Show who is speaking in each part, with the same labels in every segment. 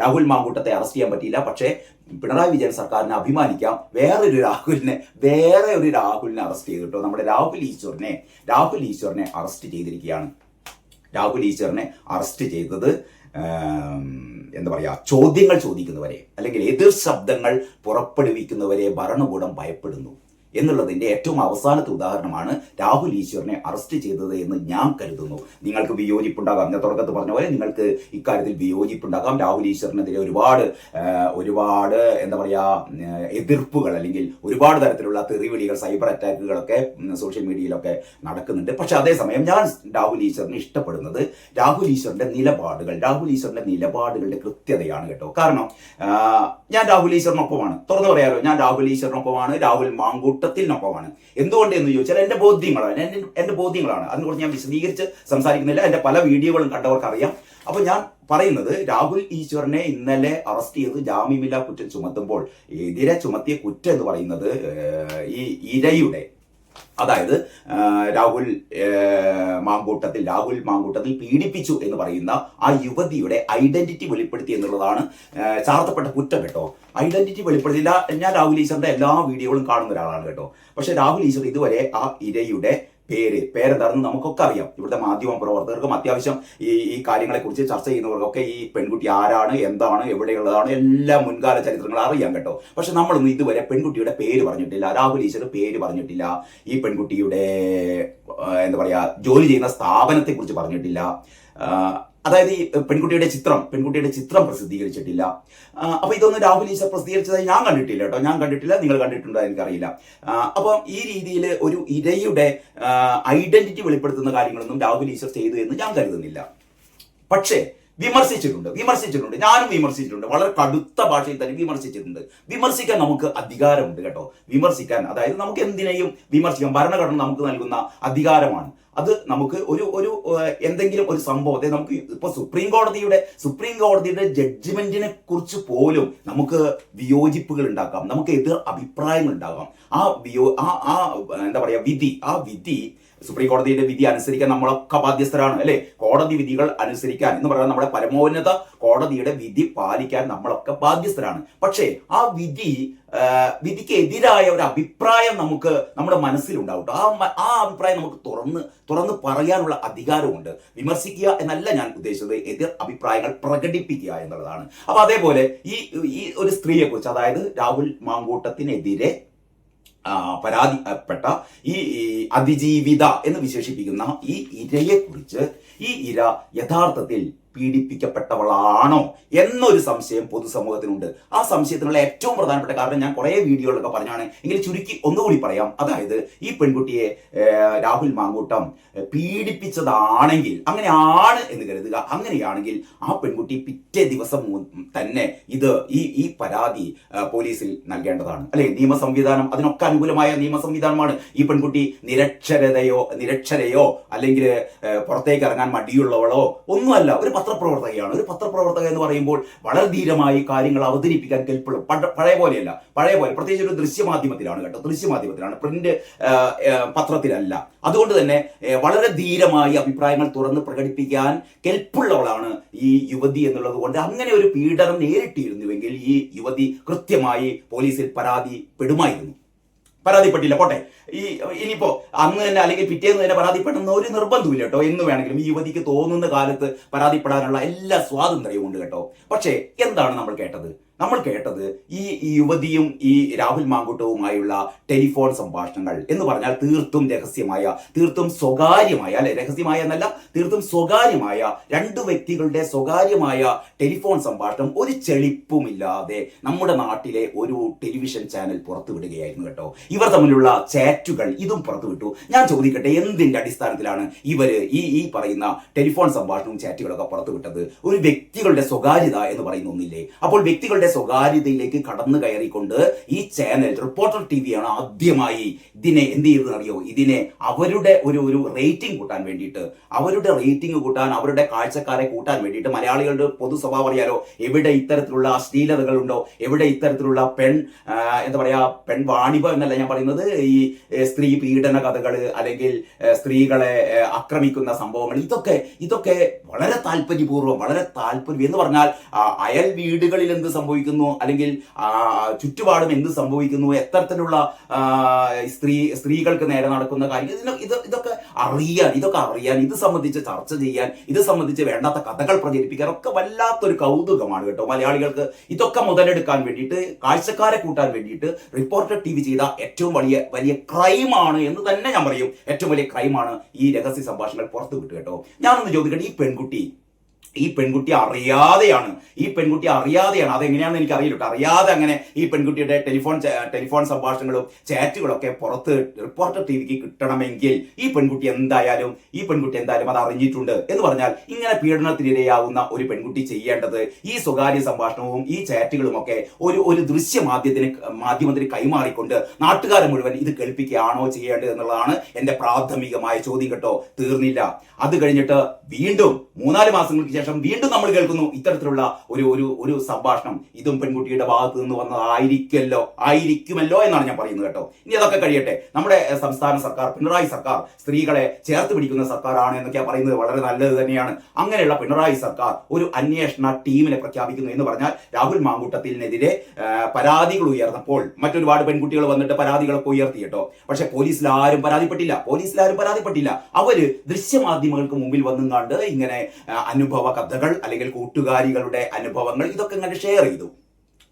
Speaker 1: Rahul മാങ്കൂട്ടത്തെ arrest ചെയ്യാൻ പറ്റിയില്ല. പക്ഷേ പിണറായി വിജയൻ സർക്കാരിനെ അഭിമാനിക്കാം. വേറൊരു രാഹുലിനെ വേറെ ഒരു രാഹുലിനെ അറസ്റ്റ് ചെയ്തിട്ടോ നമ്മുടെ രാഹുൽ ഈശ്വറിനെ രാഹുൽ ഈശ്വറിനെ അറസ്റ്റ് ചെയ്തിരിക്കുകയാണ്. രാഹുൽ ഈശ്വറിനെ അറസ്റ്റ് ചെയ്തത് എന്താ പറയുക ചോദ്യങ്ങൾ ചോദിക്കുന്നവരെ അല്ലെങ്കിൽ എതിർ ശബ്ദങ്ങൾ പുറപ്പെടുവിക്കുന്നവരെ ഭരണകൂടം ഭയപ്പെടുന്നു. എന്നുള്ളതിന്റെ ഏറ്റവും അവസാനത്തെ ഉദാഹരണമാണ് രാഹുൽ ഈശ്വറിനെ അറസ്റ്റ് ചെയ്തത് എന്ന് ഞാൻ കരുതുന്നു. നിങ്ങൾക്ക് വിയോജിപ്പുണ്ടാകാം. ഞാൻ തുടക്കത്തിൽ പറഞ്ഞ പോലെ നിങ്ങൾക്ക് ഇക്കാര്യത്തിൽ വിയോജിപ്പുണ്ടാകാം. രാഹുൽ ഈശ്വറിനെതിരെ ഒരുപാട് ഒരുപാട് എന്താ പറയുക എതിർപ്പുകൾ അല്ലെങ്കിൽ ഒരുപാട് തരത്തിലുള്ള തെറിവിളികൾ സൈബർ അറ്റാക്കുകളൊക്കെ സോഷ്യൽ മീഡിയയിലൊക്കെ നടക്കുന്നുണ്ട്. പക്ഷെ അതേസമയം ഞാൻ രാഹുൽ ഈശ്വറിനെ ഇഷ്ടപ്പെടുന്നത് രാഹുൽ ഈശ്വറിന്റെ നിലപാടുകൾ രാഹുൽ ഈശ്വറിന്റെ നിലപാടുകളുടെ കൃത്യതയാണ് കേട്ടോ. കാരണം ഞാൻ രാഹുൽ ഈശ്വറിനൊപ്പമാണ്. തുറന്നു പറയാലോ ഞാൻ രാഹുൽ ഈശ്വറിനൊപ്പമാണ്. രാഹുൽ മാങ്കൂട്ടത്തിനൊപ്പമാണ് എന്തുകൊണ്ട് എന്ന് ചോദിച്ചാൽ എന്റെ ബോധ്യങ്ങളാണ്. എന്റെ എന്റെ ബോധ്യങ്ങളാണ്. അതിനെക്കുറിച്ച് ഞാൻ വിശദീകരിച്ച് സംസാരിക്കുന്നില്ല. എന്റെ പല വീഡിയോകളും കണ്ടവർക്ക് അറിയാം അപ്പൊ ഞാൻ പറയുന്നത് രാഹുൽ ഈശ്വറിനെ ഇന്നലെ അറസ്റ്റ് ചെയ്ത് ജാമ്യമില്ലാ കുറ്റം ചുമത്തുമ്പോൾ എതിരെ ചുമത്തിയ കുറ്റം എന്ന് പറയുന്നത് ഈ ഇരയുടെ അതായത് രാഹുൽ മാങ്കൂട്ടത്തിൽ രാഹുൽ മാങ്കൂട്ടത്തിൽ പീഡിപ്പിച്ചു എന്ന് പറയുന്ന ആ യുവതിയുടെ ഐഡന്റിറ്റി വെളിപ്പെടുത്തി എന്നുള്ളതാണ് ചാർത്തപ്പെട്ട കുറ്റം കേട്ടോ. ഐഡന്റിറ്റി വെളിപ്പെടുത്തില്ല ഞാൻ രാഹുൽ ഈശ്വറിന്റെ എല്ലാ വീഡിയോകളും കാണുന്ന ഒരാളാണ് കേട്ടോ. പക്ഷെ രാഹുൽ ഈശ്വർ ഇതുവരെ ആ ഇരയുടെ പേര് പേരെന്താണെന്ന് നമുക്കൊക്കെ അറിയാം. ഇവിടുത്തെ മാധ്യമ പ്രവർത്തകർക്കും അത്യാവശ്യം ഈ ഈ കാര്യങ്ങളെക്കുറിച്ച് ചർച്ച ചെയ്യുന്നവർക്കൊക്കെ ഈ പെൺകുട്ടി ആരാണ് എന്താണ് എവിടെയുള്ളതാണ് എല്ലാ മുൻകാല ചരിത്രങ്ങൾ അറിയാം കേട്ടോ. പക്ഷെ നമ്മളൊന്നും ഇതുവരെ പെൺകുട്ടിയുടെ പേര് പറഞ്ഞിട്ടില്ല. രാഹുൽ ഈശ്വർ പേര് പറഞ്ഞിട്ടില്ല. ഈ പെൺകുട്ടിയുടെ എന്താ പറയുക ജോലി ചെയ്യുന്ന സ്ഥാപനത്തെക്കുറിച്ച് പറഞ്ഞിട്ടില്ല. അതായത് ഈ പെൺകുട്ടിയുടെ ചിത്രം പെൺകുട്ടിയുടെ ചിത്രം പ്രസിദ്ധീകരിച്ചിട്ടില്ല. അപ്പോൾ അപ്പൊ ഇതൊന്നും രാഹുൽ ഈശ്വർ പ്രസിദ്ധീകരിച്ചതായി ഞാൻ കണ്ടിട്ടില്ല കേട്ടോ. ഞാൻ കണ്ടിട്ടില്ല നിങ്ങൾ കണ്ടിട്ടുണ്ടോ എനിക്കറിയില്ല. അപ്പം ഈ രീതിയിൽ ഒരു ഇരയുടെ ഐഡന്റിറ്റി വെളിപ്പെടുത്തുന്ന കാര്യങ്ങളൊന്നും രാഹുൽ ഈശ്വർ ചെയ്തു എന്ന് ഞാൻ കരുതുന്നില്ല. പക്ഷേ വിമർശിച്ചിട്ടുണ്ട് വിമർശിച്ചിട്ടുണ്ട്. ഞാനും വിമർശിച്ചിട്ടുണ്ട്. വളരെ കടുത്ത ഭാഷയിൽ തന്നെ വിമർശിച്ചിട്ടുണ്ട്. വിമർശിക്കാൻ നമുക്ക് അധികാരമുണ്ട് കേട്ടോ. വിമർശിക്കാൻ അതായത് നമുക്ക് എന്തിനേയും വിമർശിക്കാം. ഭരണഘടന നമുക്ക് നൽകുന്ന അധികാരമാണ്. അത് നമുക്ക് ഒരു ഒരു എന്തെങ്കിലും ഒരു സംഭവത്തെ നമുക്ക് ഇപ്പൊ സുപ്രീം കോടതിയുടെ സുപ്രീം കോടതിയുടെ ജഡ്ജ്മെന്റിനെ കുറിച്ച് പോലും നമുക്ക് വിയോജിപ്പുകൾ ഉണ്ടാക്കാം. നമുക്ക് എതിർ അഭിപ്രായങ്ങൾ ഉണ്ടാകാം. ആ വിയോ ആ എന്താ പറയാ വിധി ആ വിധി സുപ്രീം കോടതിയുടെ വിധി അനുസരിക്കാൻ നമ്മളൊക്കെ ബാധ്യസ്ഥരാണ് അല്ലെ? കോടതി വിധികൾ അനുസരിക്കാൻ എന്ന് പറയുന്നത് നമ്മുടെ പരമോന്നത കോടതിയുടെ വിധി പാലിക്കാൻ നമ്മളൊക്കെ ബാധ്യസ്ഥരാണ്. പക്ഷേ ആ വിധി വിധിക്കെതിരായ ഒരു അഭിപ്രായം നമുക്ക് നമ്മുടെ മനസ്സിലുണ്ടാവും. ആ ആ അഭിപ്രായം നമുക്ക് തുറന്ന് തുറന്ന് പറയാനുള്ള അധികാരമുണ്ട്. വിമർശിക്കുക എന്നല്ല ഞാൻ ഉദ്ദേശിച്ചത്. എതിർ അഭിപ്രായങ്ങൾ പ്രകടിപ്പിക്കുക എന്നുള്ളതാണ്. അപ്പൊ അതേപോലെ ഈ ഈ ഒരു സ്ത്രീയെ കുറിച്ച് അതായത് രാഹുൽ മാങ്കൂട്ടത്തിനെതിരെ പരാതിപ്പെട്ട ഈ അതിജീവിത എന്ന് വിശേഷിപ്പിക്കുന്ന ഈ ഇരയെക്കുറിച്ച് ഈ ഇര യഥാർത്ഥത്തിൽ പീഡിപ്പിക്കപ്പെട്ടവളാണോ എന്നൊരു സംശയം പൊതുസമൂഹത്തിനുണ്ട്. ആ സംശയത്തിനുള്ള ഏറ്റവും പ്രധാനപ്പെട്ട കാരണം ഞാൻ കുറേ വീഡിയോകളൊക്കെ പറഞ്ഞാണ്. എങ്കിൽ ചുരുക്കി ഒന്നുകൂടി പറയാം. അതായത് ഈ പെൺകുട്ടിയെ രാഹുൽ മാങ്കൂട്ടം പീഡിപ്പിച്ചതാണെങ്കിൽ അങ്ങനെയാണ് എന്ന് കരുതുക. അങ്ങനെയാണെങ്കിൽ ആ പെൺകുട്ടി പിറ്റേ ദിവസം തന്നെ ഇത് ഈ ഈ പരാതി പോലീസിൽ നൽകേണ്ടതാണ്. അല്ലെ? നിയമ സംവിധാനം അതിനൊക്കെ അനുകൂലമായ നിയമ സംവിധാനമാണ് ഈ പെൺകുട്ടി നിരക്ഷരതയോ നിരക്ഷരയോ അല്ലെങ്കിൽ പുറത്തേക്ക് ഇറങ്ങാൻ മടിയുള്ളവളോ ഒന്നുമല്ല. ഒരു പത്രപ്രവർത്തകയാണ്. ഒരു പത്രപ്രവർത്തക എന്ന് പറയുമ്പോൾ വളരെ ധീരമായി കാര്യങ്ങൾ അവതരിപ്പിക്കാൻ കെൽപ്പുള്ള പഴയ പോലെയല്ല പഴയ പോലെ പ്രത്യേകിച്ച് ഒരു ദൃശ്യമാധ്യമത്തിലാണ് കേട്ടോ. ദൃശ്യമാധ്യമത്തിലാണ് പ്രിന്റ് പത്രത്തിലല്ല. അതുകൊണ്ട് തന്നെ വളരെ ധീരമായി അഭിപ്രായങ്ങൾ തുറന്ന് പ്രകടിപ്പിക്കാൻ കെൽപ്പുള്ളവളാണ് ഈ യുവതി എന്നുള്ളത് കൊണ്ട് അങ്ങനെ ഒരു പീഡനം നേരിട്ടിരുന്നുവെങ്കിൽ ഈ യുവതി കൃത്യമായി പോലീസിൽ പരാതിപ്പെടുമായിരുന്നു. പരാതിപ്പെട്ടില്ല. പോട്ടെ. ഈ ഇനിയിപ്പോ അന്ന് തന്നെ അല്ലെങ്കിൽ പിറ്റേന്ന് തന്നെ പരാതിപ്പെടുന്ന ഒരു നിർബന്ധമില്ല കേട്ടോ. എന്ന് വേണമെങ്കിലും ഈ യുവതിക്ക് തോന്നുന്ന കാലത്ത് പരാതിപ്പെടാനുള്ള എല്ലാ സ്വാതന്ത്ര്യവും ഉണ്ട് കേട്ടോ. പക്ഷേ എന്താണ് നമ്മൾ കേട്ടത്? നമ്മൾ കേട്ടത് ഈ യുവതിയും ഈ രാഹുൽ മാങ്കുട്ടവുമായുള്ള ടെലിഫോൺ സംഭാഷണങ്ങൾ എന്ന് പറഞ്ഞാൽ തീർത്തും രഹസ്യമായ തീർത്തും സ്വകാര്യമായ അല്ലെ? രഹസ്യമായ എന്നല്ല തീർത്തും സ്വകാര്യമായ രണ്ട് വ്യക്തികളുടെ സ്വകാര്യമായ ടെലിഫോൺ സംഭാഷണം ഒരു ചെളിപ്പുമില്ലാതെ നമ്മുടെ നാട്ടിലെ ഒരു ടെലിവിഷൻ ചാനൽ പുറത്തുവിടുകയായിരുന്നു കേട്ടോ. ഇവർ തമ്മിലുള്ള ചാറ്റുകൾ ഇതും പുറത്തുവിട്ടു. ഞാൻ ചോദിക്കട്ടെ എന്തിന്റെ അടിസ്ഥാനത്തിലാണ് ഇവർ ഈ ഈ പറയുന്ന ടെലിഫോൺ സംഭാഷണവും ചാറ്റുകളൊക്കെ പുറത്തുവിട്ടത്? ഒരു വ്യക്തികളുടെ സ്വകാര്യത എന്ന് പറയുന്ന ഒന്നില്ലേ? അപ്പോൾ വ്യക്തികളുടെ സ്വകാര്യതയിലേക്ക് കടന്നു കയറിക്കൊണ്ട് ഈ ചാനൽ റിപ്പോർട്ടർ ടി വിയാണ് ആദ്യമായി ഇതിനെ എന്ത് ചെയ്തെന്നറിയോ ഇതിനെ അവരുടെ ഒരു ഒരു റേറ്റിംഗ് കൂട്ടാൻ വേണ്ടിയിട്ട് അവരുടെ റേറ്റിംഗ് കൂട്ടാൻ അവരുടെ കാഴ്ചക്കാരെ കൂട്ടാൻ വേണ്ടിയിട്ട് മലയാളികളുടെ പൊതു സ്വഭാവം അറിയാലോ? എവിടെ ഇത്തരത്തിലുള്ള അശ്ലീലതകളുണ്ടോ എവിടെ ഇത്തരത്തിലുള്ള പെൺ എന്താ പറയാ പെൺ വാണിഭം എന്നല്ല ഞാൻ പറയുന്നത് ഈ സ്ത്രീ പീഡന കഥകൾ അല്ലെങ്കിൽ സ്ത്രീകളെ ആക്രമിക്കുന്ന സംഭവങ്ങൾ. ഇതൊക്കെ ഇതൊക്കെ വളരെ താല്പര്യപൂർവം വളരെ താല്പര്യം എന്ന് പറഞ്ഞാൽ അയൽ വീടുകളിൽ എന്ത് സംഭവിക്കുന്നു? അല്ലെങ്കിൽ ചുറ്റുപാടും എന്ത് സംഭവിക്കുന്നു? എത്തരത്തിലുള്ള സ്ത്രീ സ്ത്രീകൾക്ക് നേരെ നടക്കുന്ന കാര്യം. ഇത് ഇതൊക്കെ അറിയാൻ ഇതൊക്കെ അറിയാൻ ഇത് സംബന്ധിച്ച് ചർച്ച ചെയ്യാൻ ഇത് സംബന്ധിച്ച് വേണ്ടാത്ത കഥകൾ പ്രചരിപ്പിക്കാൻ ഒക്കെ വല്ലാത്തൊരു കൗതുകമാണ് കേട്ടോ. മലയാളികൾക്ക് ഇതൊക്കെ മുതലെടുക്കാൻ വേണ്ടിയിട്ട് കാഴ്ചക്കാരെ കൂട്ടാൻ വേണ്ടിയിട്ട് റിപ്പോർട്ടർ ടി വി ചെയ്ത ഏറ്റവും വലിയ വലിയ ക്രൈമാണ് എന്ന് തന്നെ ഞാൻ പറയും. ഏറ്റവും വലിയ ക്രൈമാണ് ഈ രഹസ്യ സംഭാഷണങ്ങൾ പുറത്തു വിട്ടു കേട്ടോ. ഞാനൊന്ന് ചോദിക്കട്ടെ ഈ പെൺകുട്ടി ഈ പെൺകുട്ടി അറിയാതെയാണ് ഈ പെൺകുട്ടി അറിയാതെയാണ് അതെങ്ങനെയാണെന്ന് എനിക്ക് അറിയില്ല. അറിയാതെ അങ്ങനെ ഈ പെൺകുട്ടിയുടെ ടെലിഫോൺ ടെലിഫോൺ സംഭാഷണങ്ങളും ചാറ്റുകളൊക്കെ പുറത്ത് റിപ്പോർട്ടർ ടി വിക്ക് കിട്ടണമെങ്കിൽ ഈ പെൺകുട്ടി എന്തായാലും ഈ പെൺകുട്ടി എന്തായാലും അത് അറിഞ്ഞിട്ടുണ്ട് എന്ന് പറഞ്ഞാൽ ഇങ്ങനെ പീഡനത്തിനിരയാവുന്ന ഒരു പെൺകുട്ടി ചെയ്യേണ്ടത് ഈ സ്വകാര്യ സംഭാഷണവും ഈ ചാറ്റുകളും ഒക്കെ ഒരു ഒരു ദൃശ്യ മാധ്യമത്തിന് മാധ്യമത്തിന് കൈമാറിക്കൊണ്ട് നാട്ടുകാരെ മുഴുവൻ ഇത് കേൾപ്പിക്കുകയാണോ ചെയ്യേണ്ടത് എന്നുള്ളതാണ് എന്റെ പ്രാഥമികമായ ചോദ്യം കേട്ടോ തീർന്നില്ല അത് കഴിഞ്ഞിട്ട് വീണ്ടും മൂന്നാൽ മാസങ്ങൾക്ക് ശേഷം വീണ്ടും നമ്മൾ കേൾക്കുന്നു ഇത്തരത്തിലുള്ള ഒരു ഒരു ഒരു സംഭാഷണം. ഇതും പെൺകുട്ടിയുടെ ഭാഗത്ത് നിന്ന് വന്നതായിരിക്കല്ലോ ആയിരിക്കുമല്ലോ എന്നാണ് ഞാൻ പറയുന്നത് കേട്ടോ. ഇനി അതൊക്കെ കഴിയട്ടെ. നമ്മുടെ സംസ്ഥാന സർക്കാർ പിണറായി സർക്കാർ സ്ത്രീകളെ ചേർത്ത് പിടിക്കുന്ന സർക്കാരാണ് എന്നൊക്കെയാ പറയുന്നത്. വളരെ നല്ലത് തന്നെയാണ്. അങ്ങനെയുള്ള പിണറായി സർക്കാർ ഒരു അന്വേഷണ ടീമിനെ പ്രഖ്യാപിക്കുന്നു എന്ന് പറഞ്ഞാൽ രാഹുൽ മാങ്കൂട്ടത്തിനെതിരെ പരാതികൾ ഉയർന്നപ്പോൾ മറ്റൊരുപാട് പെൺകുട്ടികൾ വന്നിട്ട് പരാതികളൊക്കെ ഉയർത്തി കേട്ടോ. പക്ഷെ പോലീസിൽ ആരും പരാതിപ്പെട്ടില്ല. പോലീസിൽ ആരും പരാതിപ്പെട്ടില്ല. അവർ ദൃശ്യമാധ്യമങ്ങൾക്ക് മുമ്പിൽ വന്നും കണ്ട് ഇങ്ങനെ ആ, അനുഭവ കഥകൾ അല്ലെങ്കിൽ കൂട്ടുകാരികളുടെ അനുഭവങ്ങൾ ഇതൊക്കെ ഇങ്ങനെ ഷെയർ ചെയ്തു.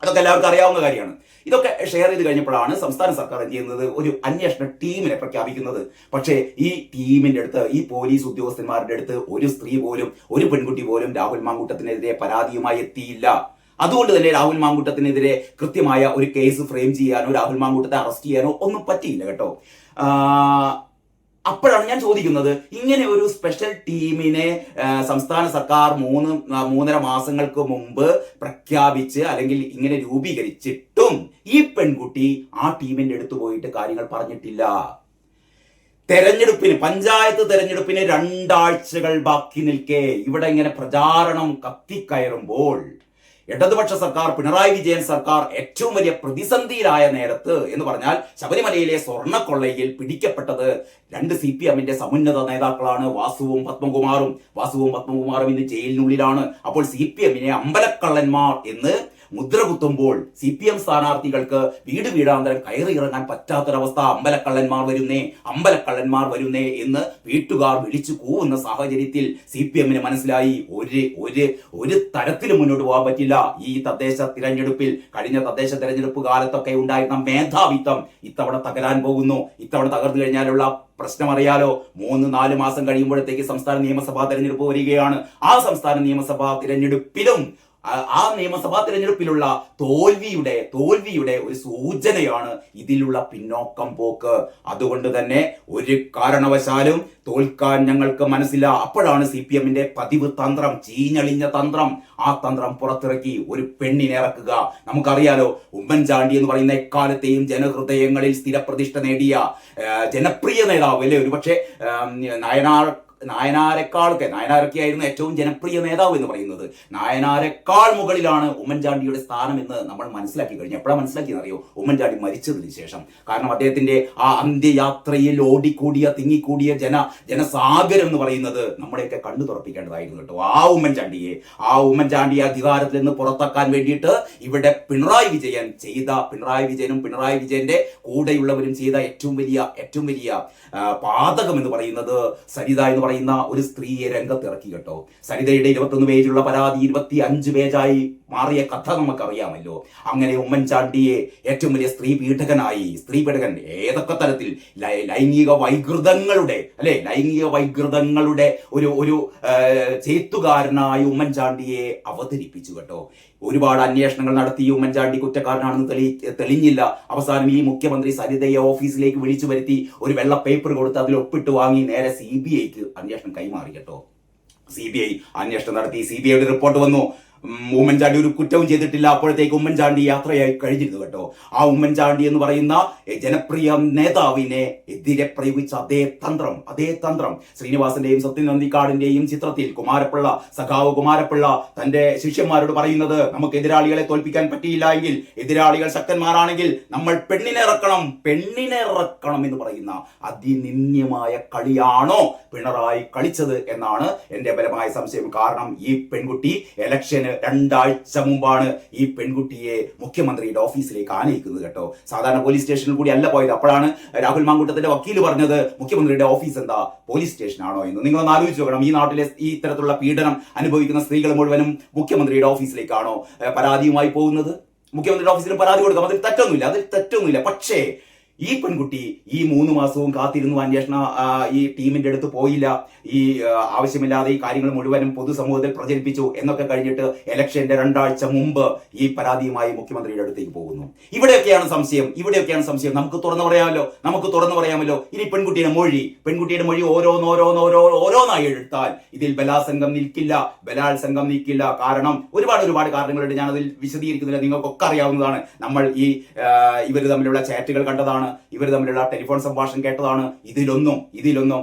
Speaker 1: അതൊക്കെ എല്ലാവർക്കും അറിയാവുന്ന കാര്യമാണ്. ഇതൊക്കെ ഷെയർ ചെയ്ത് കഴിഞ്ഞപ്പോഴാണ് സംസ്ഥാന സർക്കാർ എന്ത് ചെയ്യുന്നത്? ഒരു അന്വേഷണ ടീമിനെ പ്രഖ്യാപിക്കുന്നത്. പക്ഷേ ഈ ടീമിന്റെ അടുത്ത് ഈ പോലീസ് ഉദ്യോഗസ്ഥന്മാരുടെ അടുത്ത് ഒരു സ്ത്രീ പോലും ഒരു പെൺകുട്ടി പോലും രാഹുൽ മാങ്കൂട്ടത്തിനെതിരെ പരാതിയുമായി എത്തിയില്ല. അതുകൊണ്ട് തന്നെ രാഹുൽ മാങ്കൂട്ടത്തിനെതിരെ കൃത്യമായ ഒരു കേസ് ഫ്രെയിം ചെയ്യാനോ രാഹുൽ മാങ്കൂട്ടത്തെ അറസ്റ്റ് ചെയ്യാനോ ഒന്നും പറ്റിയില്ല കേട്ടോ. അപ്പോഴാണ് ഞാൻ ചോദിക്കുന്നത് ഇങ്ങനെ ഒരു സ്പെഷ്യൽ ടീമിനെ സംസ്ഥാന സർക്കാർ മൂന്ന് മൂന്നര മാസങ്ങൾക്ക് മുമ്പ് പ്രഖ്യാപിച്ച് അല്ലെങ്കിൽ ഇങ്ങനെ രൂപീകരിച്ചിട്ടും ഈ പെൺകുട്ടി ആ ടീമിന്റെ അടുത്ത് പോയിട്ട് കാര്യങ്ങൾ പറഞ്ഞിട്ടില്ല. തെരഞ്ഞെടുപ്പിന് പഞ്ചായത്ത് തെരഞ്ഞെടുപ്പിന് രണ്ടാഴ്ചകൾ ബാക്കി നിൽക്കേ. ഇവിടെ ഇങ്ങനെ പ്രചാരണം കത്തിക്കയറുമ്പോൾ ഇടതുപക്ഷ സർക്കാർ പിണറായി വിജയൻ സർക്കാർ ഏറ്റവും വലിയ പ്രതിസന്ധിയിലായ നേരത്ത് എന്ന് പറഞ്ഞാൽ ശബരിമലയിലെ സ്വർണക്കൊള്ളയിൽ പിടിക്കപ്പെട്ടത് രണ്ട് സി പി എമ്മിന്റെ സമുന്നത നേതാക്കളാണ് വാസുവും പത്മകുമാറും. വാസുവും പത്മകുമാറും ഇന്ന് ജയിലിനുള്ളിലാണ്. അപ്പോൾ സി പി എമ്മിനെ അമ്പലക്കള്ളന്മാർ എന്ന് മുദ്ര കുത്തുമ്പോൾ സി പി എം സ്ഥാനാർത്ഥികൾക്ക് വീട് വീടാന്തരം കയറി ഇറങ്ങാൻ പറ്റാത്തൊരവസ്ഥ. അമ്പലക്കള്ളന്മാർ വരുന്നേ അമ്പലക്കള്ളന്മാർ വരുന്നേ എന്ന് വീട്ടുകാർ വിളിച്ചു കൂവുന്ന സാഹചര്യത്തിൽ സി പി എമ്മിന് മനസ്സിലായി. ഒരു ഒരു ഒരു തരത്തിലും മുന്നോട്ട് പോകാൻ പറ്റില്ല. ഈ തദ്ദേശ തിരഞ്ഞെടുപ്പിൽ കഴിഞ്ഞ തദ്ദേശ തിരഞ്ഞെടുപ്പ് കാലത്തൊക്കെ ഉണ്ടായിരുന്ന മേധാവിത്വം ഇത്തവണ തകരാൻ പോകുന്നു. ഇത്തവണ തകർന്നു കഴിഞ്ഞാലുള്ള പ്രശ്നം അറിയാലോ മൂന്ന് നാല് മാസം കഴിയുമ്പോഴത്തേക്ക് സംസ്ഥാന നിയമസഭാ തിരഞ്ഞെടുപ്പ് വരികയാണ്. ആ സംസ്ഥാന നിയമസഭാ തിരഞ്ഞെടുപ്പിലും ആ- നിയമസഭാ തിരഞ്ഞെടുപ്പിലുള്ള തോൽവിയുടെ തോൽവിയുടെ ഒരു സൂചനയാണ് ഇതിലുള്ള പിന്നോക്കം പോക്ക്. അതുകൊണ്ട് തന്നെ ഒരു കാരണവശാലും തോൽക്കാൻ ഞങ്ങൾക്ക് മനസ്സില്ല. അപ്പോഴാണ് സി പി എമ്മിന്റെ പതിവ് തന്ത്രം ചീഞ്ഞളിഞ്ഞ തന്ത്രം. ആ തന്ത്രം പുറത്തിറക്കി ഒരു പെണ്ണിനെ ഇറക്കുക. നമുക്കറിയാലോ ഉമ്മൻചാണ്ടി എന്ന് പറയുന്ന എക്കാലത്തെയും ജനഹൃദയങ്ങളിൽ സ്ഥിരപ്രതിഷ്ഠ നേടിയ ജനപ്രിയ നേതാവ് അല്ലെ? ഒരുപക്ഷെ നയനാർ നായനാരെക്കാളൊക്കെ നായനാരൊക്കെയായിരുന്നു ഏറ്റവും ജനപ്രിയ നേതാവ് എന്ന് പറയുന്നത്. നായനാരെക്കാൾ മുകളിലാണ് ഉമ്മൻചാണ്ടിയുടെ സ്ഥാനം എന്ന് നമ്മൾ മനസ്സിലാക്കി കഴിഞ്ഞു. എപ്പോഴാണ് മനസ്സിലാക്കിയെന്ന് അറിയോ? ഉമ്മൻചാണ്ടി മരിച്ചതിന് ശേഷം. കാരണം അദ്ദേഹത്തിന്റെ ആ അന്ത്യയാത്രയിൽ ഓടിക്കൂടിയ തിങ്ങിക്കൂടിയ ജന ജനസാഗരം എന്ന് പറയുന്നത് നമ്മളെയൊക്കെ കണ്ണു തുറപ്പിക്കേണ്ടതായിരുന്നു കേട്ടോ. ആ ഉമ്മൻചാണ്ടിയെ ആ ഉമ്മൻചാണ്ടി അധികാരത്തിൽ നിന്ന് പുറത്താക്കാൻ വേണ്ടിയിട്ട് ഇവിടെ പിണറായി വിജയൻ ചെയ്ത പിണറായി വിജയനും പിണറായി വിജയന്റെ കൂടെയുള്ളവരും ചെയ്ത ഏറ്റവും വലിയ ഏറ്റവും വലിയ പാതകം എന്ന് പറയുന്നത് സരിത എന്ന് പറയുന്ന ഒരു സ്ത്രീയെ രംഗത്തിറക്കി കേട്ടോ. സരിതയുടെ ഇരുപത്തൊന്ന് പേജുള്ള പരാതി ഇരുപത്തി അഞ്ച് പേജായി മാറിയ കഥ നമുക്കറിയാമല്ലോ. അങ്ങനെ ഉമ്മൻചാണ്ടിയെ ഏറ്റവും വലിയ സ്ത്രീ പീഡകനായി സ്ത്രീ പീഡകൻ ഏതൊക്കെ തരത്തിൽ? ലൈംഗിക വൈകൃതങ്ങളുടെ അല്ലെ? ലൈംഗിക വൈകൃതങ്ങളുടെ ഒരു ഒരു ചേത്തുകാരനായി ഉമ്മൻചാണ്ടിയെ അവതരിപ്പിച്ചു കേട്ടോ. ഒരുപാട് അന്വേഷണങ്ങൾ നടത്തി. ഉമ്മൻചാണ്ടി കുറ്റക്കാരനാണെന്ന് തെളി തെളിഞ്ഞില്ല. അവസാനം ഈ മുഖ്യമന്ത്രി സരിതയെ ഓഫീസിലേക്ക് വിളിച്ചു വരുത്തി ഒരു വെള്ള പേപ്പർ കൊടുത്ത് അതിൽ ഒപ്പിട്ട് വാങ്ങി. നേരെ സി ബി ഐക്ക് അന്വേഷണം കൈമാറി കേട്ടോ. സി ബി ഐ അന്വേഷണം നടത്തി. സി ബി ഐയുടെ റിപ്പോർട്ട് വന്നു. ഉമ്മൻചാണ്ടി ഒരു കുറ്റവും ചെയ്തിട്ടില്ല. അപ്പോഴത്തേക്ക് ഉമ്മൻചാണ്ടി യാത്രയായി കഴിഞ്ഞിരുന്നു കേട്ടോ. ആ ഉമ്മൻചാണ്ടി എന്ന് പറയുന്ന ജനപ്രിയ നേതാവിനെ എതിരെ പ്രയോഗിച്ച അതേ തന്ത്രം അതേ തന്ത്രം ശ്രീനിവാസന്റെയും സത്യനന്ദിക്കാടിന്റെയും ചിത്രത്തിൽ കുമാരപ്പിള്ള സഖാവ് കുമാരപ്പിള്ള തന്റെ ശിഷ്യന്മാരോട് പറയുന്നത് നമുക്ക് എതിരാളികളെ തോൽപ്പിക്കാൻ പറ്റിയില്ല എങ്കിൽ എതിരാളികൾ ശക്തന്മാരാണെങ്കിൽ നമ്മൾ പെണ്ണിനെ ഇറക്കണം പെണ്ണിനെ ഇറക്കണം എന്ന് പറയുന്ന അതിനിന്യമായ കളിയാണോ പിണറായി കളിച്ചത്? എന്നാണ് എന്റെ ബലമായ സംശയം. കാരണം ഈ പെൺകുട്ടി രണ്ടാഴ്ച മുമ്പാണ് ഈ പെൺകുട്ടിയെ മുഖ്യമന്ത്രിയുടെ ഓഫീസിലേക്ക് ആനയിക്കുന്നത് കേട്ടോ. സാധാരണ പോലീസ് സ്റ്റേഷനിൽ കൂടി അല്ല പോയത്. അപ്പോഴാണ് രാഹുൽ മാങ്കൂട്ടത്തിന്റെ വക്കീൽ പറഞ്ഞത് മുഖ്യമന്ത്രിയുടെ ഓഫീസ് എന്താ? പോലീസ് സ്റ്റേഷനാണോ എന്ന്. നിങ്ങളൊന്ന് ആലോചിച്ച് നോക്കണം. ഈ നാട്ടിലെ ഈ ഇത്തരത്തിലുള്ള പീഡനം അനുഭവിക്കുന്ന സ്ത്രീകൾ മുഴുവനും മുഖ്യമന്ത്രിയുടെ ഓഫീസിലേക്കാണോ പരാതിയുമായി പോകുന്നത്? മുഖ്യമന്ത്രിയുടെ ഓഫീസിൽ പരാതി കൊടുക്കാം. അതിൽ തെറ്റൊന്നുമില്ല. അതിൽ തെറ്റൊന്നുമില്ല. പക്ഷേ ഈ പെൺകുട്ടി ഈ മൂന്ന് മാസവും കാത്തിരുന്നു അന്വേഷണ ഈ ടീമിന്റെ അടുത്ത് പോയില്ല. ഈ ആവശ്യമില്ലാതെ ഈ കാര്യങ്ങൾ മുഴുവനും പൊതുസമൂഹത്തിൽ പ്രചരിപ്പിച്ചു എന്നൊക്കെ കഴിഞ്ഞിട്ട് ഇലക്ഷന്റെ രണ്ടാഴ്ച മുമ്പ് ഈ പരാതിയുമായി മുഖ്യമന്ത്രിയുടെ അടുത്തേക്ക് പോകുന്നു. ഇവിടെയൊക്കെയാണ് സംശയം. ഇവിടെയൊക്കെയാണ് സംശയം. നമുക്ക് തുറന്നു പറയാമല്ലോ. നമുക്ക് തുറന്നു പറയാമല്ലോ. ഇനി പെൺകുട്ടിയുടെ മൊഴി. പെൺകുട്ടിയുടെ മൊഴി ഓരോന്നോരോന്നോരോ ഓരോന്നായി എടുത്താൽ ഇതിൽ ബലാസംഘം നിൽക്കില്ല. ബലാത്സംഗം നിൽക്കില്ല. കാരണം ഒരുപാട് ഒരുപാട് കാരണങ്ങളുണ്ട്. ഞാനതിൽ വിശദീകരിക്കുന്നില്ല. നിങ്ങൾക്കൊക്കെ അറിയാവുന്നതാണ്. നമ്മൾ ഈ ഇവർ തമ്മിലുള്ള ചാറ്റുകൾ കണ്ടതാണ്. ഇവർ തമ്മിലുള്ള ടെലിഫോൺ സംഭാഷണം കേട്ടതാണ് ഇതിലൊന്നും ഇതിലൊന്നും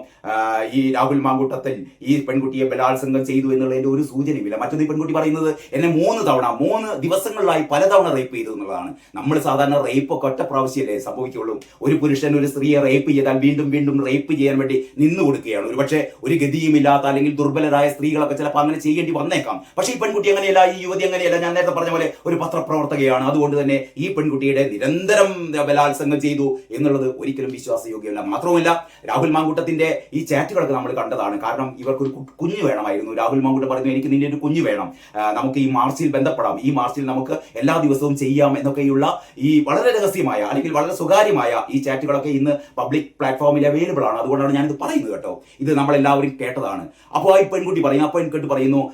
Speaker 1: ഈ രാഹുൽ മാങ്കൂട്ടത്തിൽ ഈ പെൺകുട്ടിയെ ബലാത്സംഗം ചെയ്തു എന്നുള്ളതിന്റെ ഒരു സൂചനയുമില്ല. മറ്റൊന്ന് ഈ പെൺകുട്ടി പറയുന്നത് എന്നെ മൂന്ന് തവണ മൂന്ന് ദിവസങ്ങളിലായി പലതവണ റേപ്പ് ചെയ്തു എന്നുള്ളതാണ്. നമ്മൾ സാധാരണ റേപ്പ് ഒക്കെ ഒറ്റ പ്രാവശ്യമല്ലേ സംഭവിക്കുള്ളൂ ഒരു പുരുഷൻ ഒരു സ്ത്രീയെ റേപ്പ് ചെയ്താൽ വീണ്ടും വീണ്ടും റേപ്പ് ചെയ്യാൻ വേണ്ടി നിന്നു കൊടുക്കുകയാണ്. ഒരു പക്ഷേ ഒരു ഗതിയുമില്ലാത്ത അല്ലെങ്കിൽ ദുർബലരായ സ്ത്രീകളൊക്കെ ചിലപ്പോൾ അങ്ങനെ ചെയ്യേണ്ടി വന്നേക്കാം. പക്ഷേ ഈ പെൺകുട്ടി അങ്ങനെയല്ല ഈ യുവതി അങ്ങനെയല്ല. ഞാൻ നേരത്തെ പറഞ്ഞ പോലെ ഒരു പത്രപ്രവർത്തകയാണ്. അതുകൊണ്ട് തന്നെ ഈ പെൺകുട്ടിയുടെ നിരന്തരം ബലാത്സംഗം ചെയ്തു എന്നുള്ളത് ഒരിക്കലും വിശ്വാസയോഗ്യമല്ല. മാത്രമല്ല രാഹുൽ മാങ്കൂട്ടത്തിന്റെ ഈ ചാറ്റുകളൊക്കെ നമ്മൾ കണ്ടതാണ്. കാരണം ഇവർക്ക് ഒരു കു- കുഞ്ഞ് വേണമായിരുന്നു. രാഹുൽ മാങ്കൂട്ടം പറഞ്ഞു എനിക്ക് നിന്റെ ഒരു കുഞ്ഞു വേണം. നമുക്ക് ഈ മാർച്ചിൽ ബന്ധപ്പെടാം. ഈ മാർച്ചിൽ നമുക്ക് എല്ലാ ദിവസവും ചെയ്യാം എന്നൊക്കെയുള്ള ഈ വളരെ രഹസ്യമായ അല്ലെങ്കിൽ വളരെ സ്വകാര്യമായ ഈ ചാറ്റുകളൊക്കെ ഇന്ന് പബ്ലിക് പ്ലാറ്റ്ഫോമിൽ അവൈലബിൾ ആണ്. അതുകൊണ്ടാണ് ഞാനിത് പറയുന്നത് കേട്ടോ. ഇത് നമ്മളെല്ലാവരും കേട്ടതാണ്. അപ്പോൾ ആ പെൺകുട്ടി പറയും ആ പെൺകുട്ടി പറയുന്നു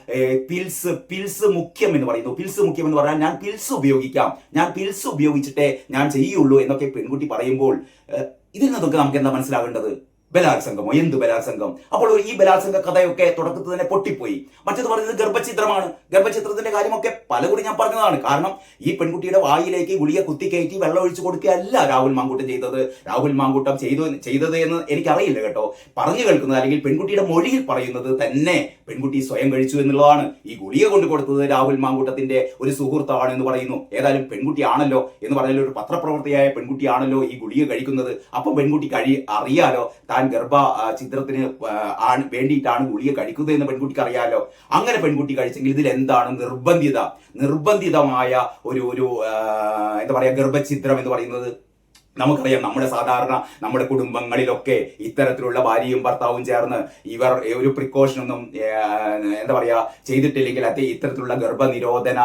Speaker 1: പിൽസ് പിൽസ് മുഖ്യം എന്ന് പറയുന്നു. പിൽസ് മുഖ്യം എന്ന് പറഞ്ഞാൽ ഞാൻ പിൽസ് ഉപയോഗിക്കാം. ഞാൻ പിൽസ് ഉപയോഗിച്ചിട്ടേ ഞാൻ ചെയ്യുള്ളൂ എന്നൊക്കെ പെൺകുട്ടി പറയുമ്പോൾ ഇതിൽ നിന്നൊക്കെ നമുക്ക് എന്താ മനസ്സിലാകേണ്ടത് ബലാത്സംഗമോ? എന്ത് ബലാത്സംഗം? അപ്പോൾ ഈ ബലാത്സംഗ കഥയൊക്കെ തുടക്കത്തിൽ തന്നെ പൊട്ടിപ്പോയി. മറ്റത് പറയുന്നത് ഗർഭചിത്രമാണ് ഗർഭചിത്രത്തിന്റെ കാര്യമൊക്കെ പലകുറി ഞാൻ പറഞ്ഞതാണ്. കാരണം ഈ പെൺകുട്ടിയുടെ വായിലേക്ക് ഗുളിക കുത്തിക്കയറ്റി വെള്ളം ഒഴിച്ചു കൊടുക്കുകയല്ല രാഹുൽ മാങ്കൂട്ടം ചെയ്തത്. രാഹുൽ മാങ്കൂട്ടം ചെയ്തു ചെയ്തത് എന്ന് എനിക്കറിയില്ല കേട്ടോ. പറഞ്ഞു കേൾക്കുന്നത് അല്ലെങ്കിൽ പെൺകുട്ടിയുടെ മൊഴിയിൽ പറയുന്നത് തന്നെ പെൺകുട്ടി സ്വയം കഴിച്ചു എന്നുള്ളതാണ്. ഈ ഗുളിക കൊണ്ടു കൊടുത്തത് രാഹുൽ മാങ്കൂട്ടത്തിന്റെ ഒരു സുഹൃത്താണ് എന്ന് പറയുന്നു. ഏതായാലും പെൺകുട്ടിയാണല്ലോ എന്ന് പറഞ്ഞാൽ ഒരു പത്രപ്രവർത്തിയായ പെൺകുട്ടിയാണല്ലോ ഈ ഗുളിക കഴിക്കുന്നത്. അപ്പൊ പെൺകുട്ടി കഴി അറിയാലോ താൻ ഗർഭ ആ, ചിത്രത്തിന് ആണ് വേണ്ടിയിട്ടാണ് ഗുളിക കഴിക്കുന്നത് എന്ന് പെൺകുട്ടിക്ക് അറിയാലോ അങ്ങനെ പെൺകുട്ടി കഴിച്ചെങ്കിൽ ഇതിൽ എന്താണ് നിർബന്ധിത? നിർബന്ധിതമായ ഒരു ഒരു എന്താ പറയുക ഗർഭചിത്രം എന്ന് പറയുന്നത്? നമുക്കറിയാം നമ്മുടെ സാധാരണ നമ്മുടെ കുടുംബങ്ങളിലൊക്കെ ഇത്തരത്തിലുള്ള ഭാര്യയും ഭർത്താവും ചേർന്ന് ഇവർ ഒരു പ്രിക്കോഷൻ ഒന്നും എന്താ പറയുക ചെയ്തിട്ടില്ലെങ്കിൽ അത് ഇത്തരത്തിലുള്ള ഗർഭനിരോധന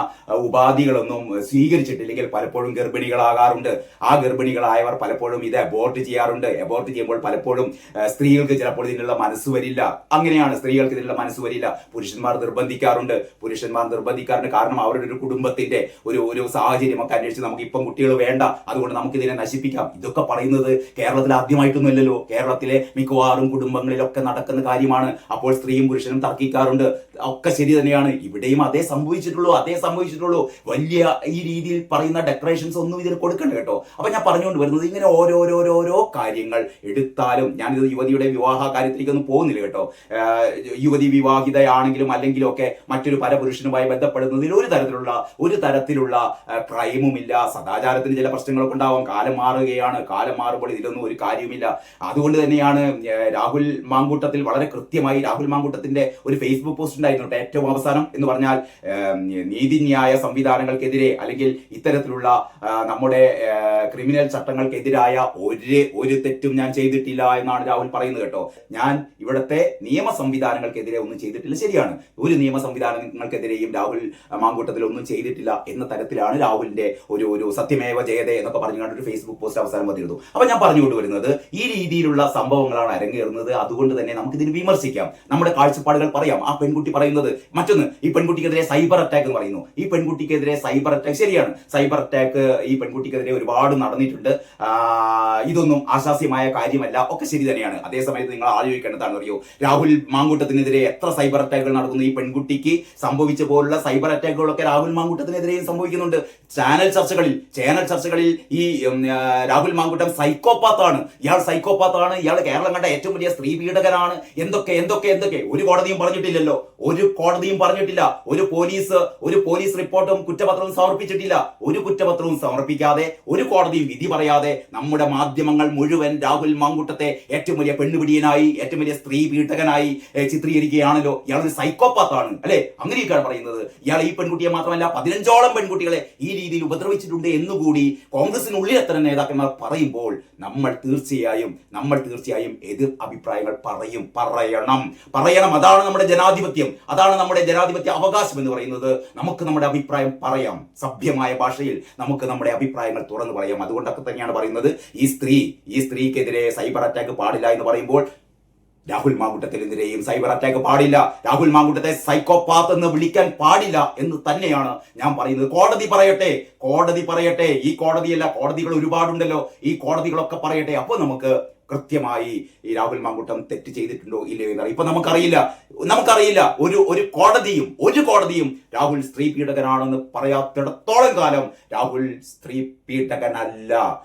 Speaker 1: ഉപാധികളൊന്നും സ്വീകരിച്ചിട്ടില്ലെങ്കിൽ പലപ്പോഴും ഗർഭിണികളാകാറുണ്ട്. ആ ഗർഭിണികളായവർ പലപ്പോഴും ഇത് അബോർട്ട് ചെയ്യാറുണ്ട്. അബോർട്ട് ചെയ്യുമ്പോൾ പലപ്പോഴും സ്ത്രീകൾക്ക് ചിലപ്പോൾ ഇതിനുള്ള മനസ്സ് വരില്ല. അങ്ങനെയാണ് സ്ത്രീകൾക്ക് ഇതിനുള്ള മനസ്സ് വരില്ല. പുരുഷന്മാർ നിർബന്ധിക്കാറുണ്ട്. പുരുഷന്മാർ നിർബന്ധിക്കാറുണ്ട് കാരണം അവരുടെ ഒരു കുടുംബത്തിന്റെ ഒരു ഒരു സാഹചര്യം ഒക്കെ അന്വേഷിച്ച് നമുക്ക് ഇപ്പം കുട്ടികൾ വേണ്ട. അതുകൊണ്ട് നമുക്കിതിനെ നശിപ്പിക്കാം. ഇതൊക്കെ പറയുന്നത് കേരളത്തിൽ ആദ്യമായിട്ടൊന്നുമല്ലല്ലോ. കേരളത്തിലെ മിക്കവാറും കുടുംബങ്ങളിലൊക്കെ നടക്കുന്ന കാര്യമാണ്. അപ്പോൾ സ്ത്രീയും പുരുഷനും തർക്കിക്കാറുണ്ട്. ഒക്കെ ശരി തന്നെയാണ്. ഇവിടെയും അതേ സംഭവിച്ചിട്ടുള്ളൂ അതേ സംഭവിച്ചിട്ടുള്ളൂ. വലിയ ഈ രീതിയിൽ പറയുന്ന ഡെക്കറേഷൻസ് ഒന്നും ഇതിൽ കൊടുക്കണ്ട കേട്ടോ. അപ്പൊ ഞാൻ പറഞ്ഞുകൊണ്ട് വരുന്നത് ഇങ്ങനെ ഓരോരോരോരോ കാര്യങ്ങൾ എടുത്താലും ഞാനിത് യുവതിയുടെ വിവാഹ കാര്യത്തിലേക്കൊന്നും പോകുന്നില്ല കേട്ടോ. യുവതി വിവാഹിതയാണെങ്കിലും അല്ലെങ്കിലും ഒക്കെ മറ്റൊരു പരപുരുഷനുമായി ബന്ധപ്പെടുന്നതിൽ ഒരു തരത്തിലുള്ള ഒരു തരത്തിലുള്ള ആഹ് ക്രൈമും ഇല്ല സദാചാരത്തിന് ചില പ്രശ്നങ്ങളൊക്കെ ഉണ്ടാവാം. കാലം മാറുകയാണ്. കാലം മാറുമ്പോൾ ഇതിലൊന്നും ഒരു കാര്യവുമില്ല അതുകൊണ്ട് തന്നെയാണ് രാഹുൽ മാങ്കൂട്ടത്തിൽ വളരെ കൃത്യമായി രാഹുൽ മാങ്കൂട്ടത്തിന്റെ ഒരു ഫേസ്ബുക്ക് പോസ്റ്റ് ഉണ്ടായിരുന്നു ഏറ്റവും അവസാനം എന്ന് പറഞ്ഞാൽ നീതിന്യായ സംവിധാനങ്ങൾക്കെതിരെ അല്ലെങ്കിൽ ഇത്തരത്തിലുള്ള നമ്മുടെ ക്രിമിനൽ ചട്ടങ്ങൾക്കെതിരായ ഒരു ഒരു തെറ്റും ഞാൻ ചെയ്തിട്ടില്ല എന്നാണ് രാഹുൽ പറയുന്നത് കേട്ടോ. ഞാൻ ഇവിടുത്തെ നിയമ സംവിധാനങ്ങൾക്കെതിരെ ഒന്നും ചെയ്തിട്ടില്ല. ശരിയാണ്. ഒരു നിയമ സംവിധാനങ്ങൾക്കെതിരെയും രാഹുൽ മാങ്കൂട്ടത്തിൽ ഒന്നും ചെയ്തിട്ടില്ല എന്ന തരത്തിലാണ് രാഹുലിന്റെ ഒരു ഒരു സത്യമേവ ജയതേ എന്നൊക്കെ പറഞ്ഞുകൊണ്ട് ഒരു ഫേസ്ബുക്ക് പോസ്റ്റ് അവസാനം വന്നിരുന്നു. അപ്പൊ ഞാൻ പറഞ്ഞുകൊണ്ട് വരുന്നത് ഈ രീതിയിലുള്ള സംഭവങ്ങളാണ് അരങ്ങേറുന്നത്. അതുകൊണ്ട് തന്നെ നമുക്ക് ഇതിന് വിമർശിക്കാം. നമ്മുടെ കാഴ്ചപ്പാടുകൾ പറയാം. ആ പെൺകുട്ടി പറയുന്നത്. മറ്റൊന്ന് ഈ പെൺകുട്ടിക്കെതിരെ സൈബർ അറ്റാക്ക് എന്ന് പറയുന്നു. ഈ പെൺകുട്ടിക്കെതിരെ സൈബർ അറ്റാക്ക് ശരിയാണ്. സൈബർ അറ്റാക്ക് ഈ പെൺകുട്ടിക്കെതിരെ ഒരുപാട് നടന്നിട്ടുണ്ട്. ഇതൊന്നും ആശാസ്യമായ കാര്യമല്ല. ഒക്കെ ശരി തന്നെയാണ്. അതേസമയത്ത് നിങ്ങൾ ആലോചിക്കേണ്ടതാണെന്ന് അറിയോ രാഹുൽ മാങ്കൂട്ടത്തിനെതിരെ എത്ര സൈബർ അറ്റാക്കുകൾ നടക്കുന്നു? ഈ പെൺകുട്ടിക്ക് സംഭവിച്ച പോലുള്ള സൈബർ അറ്റാക്കുകളൊക്കെ രാഹുൽ മാങ്കൂട്ടത്തിനെതിരെയും സംഭവിക്കുന്നുണ്ട്. ചാനൽ ചർച്ചകളിൽ ചാനൽ ചർച്ചകളിൽ ഈ രാഹുൽ മാങ്കുട്ടം സൈക്കോപാത്താണ്. ഇയാൾ സൈക്കോപാത്താണ്. ഇയാൾ കേരളം കണ്ട ഏറ്റവും വലിയ സ്ത്രീ പീഡകനാണ്. എന്തൊക്കെ എന്തൊക്കെ എന്തൊക്കെ? ഒരു കോടതിയും പറഞ്ഞിട്ടില്ലല്ലോ. ഒരു കോടതിയും പറഞ്ഞിട്ടില്ല. ഒരു പോലീസ് ഒരു പോലീസ് റിപ്പോർട്ടും കുറ്റപത്രവും സമർപ്പിച്ചിട്ടില്ല. ഒരു കുറ്റപത്രവും സമർപ്പിക്കാതെ ഒരു കോടതിയും വിധി പറയാതെ നമ്മുടെ മാധ്യമങ്ങൾ മുഴുവൻ രാഹുൽ മാങ്കുട്ടത്തെ ഏറ്റവും വലിയ പെണ്ണുപിടിയനായി ഏറ്റവും വലിയ സ്ത്രീ പീഡകനായി ചിത്രീകരിക്കുകയാണല്ലോ. ഇയാൾ ഒരു സൈക്കോപാത്താണ്. അല്ലെ? അങ്ങനെയൊക്കെയാണ് പറയുന്നത്. ഇയാൾ ഈ പെൺകുട്ടിയെ മാത്രമല്ല പതിനഞ്ചോളം പെൺകുട്ടികളെ ഈ രീതിയിൽ ഉപദ്രവിച്ചിട്ടുണ്ട് എന്നുകൂടി കോൺഗ്രസിനുള്ളിൽ അത്തരം നേതാക്കന്മാർ പറയുമ്പോൾ നമ്മൾ തീർച്ചയായും നമ്മൾ തീർച്ചയായും എതിർ അഭിപ്രായങ്ങൾ പറയും. പറയണം. പറയണം. അതാണ് നമ്മുടെ ജനാധിപത്യം. അതാണ് നമ്മുടെ ജനാധിപത്യ അവകാശം എന്ന് പറയുന്നത്. നമുക്ക് നമ്മുടെ അഭിപ്രായം പറയാം. സഭ്യമായ ഭാഷയിൽ നമുക്ക് നമ്മുടെ അഭിപ്രായങ്ങൾ തുറന്നു പറയാം. അതുകൊണ്ടൊക്കെ തന്നെയാണ് പറയുന്നത്. ഈ സ്ത്രീ ഈ സ്ത്രീക്കെതിരെ സൈബർ അറ്റാക്ക് പാടില്ല എന്ന് പറയുമ്പോൾ രാഹുൽ മാങ്കുട്ടത്തിനെതിരെയും സൈബർ അറ്റാക്ക് പാടില്ല. രാഹുൽ മാങ്കുട്ടത്തെ സൈക്കോപാത്ത് എന്ന് വിളിക്കാൻ പാടില്ല എന്ന് തന്നെയാണ് ഞാൻ പറയുന്നത്. കോടതി പറയട്ടെ കോടതി പറയട്ടെ. ഈ കോടതിയല്ല കോടതികൾ ഒരുപാടുണ്ടല്ലോ. ഈ കോടതികളൊക്കെ പറയട്ടെ. അപ്പോൾ നമുക്ക് കൃത്യമായി ഈ രാഹുൽ മാങ്കുട്ടം തെറ്റ് ചെയ്തിട്ടുണ്ടോ ഇല്ലയോ എന്നറിയാം. ഇപ്പൊ നമുക്കറിയില്ല നമുക്കറിയില്ല. ഒരു ഒരു കോടതിയും ഒരു കോടതിയും രാഹുൽ സ്ത്രീ പീഡകനാണെന്ന് പറയാത്തിടത്തോളം കാലം രാഹുൽ സ്ത്രീ പീഡകനല്ല.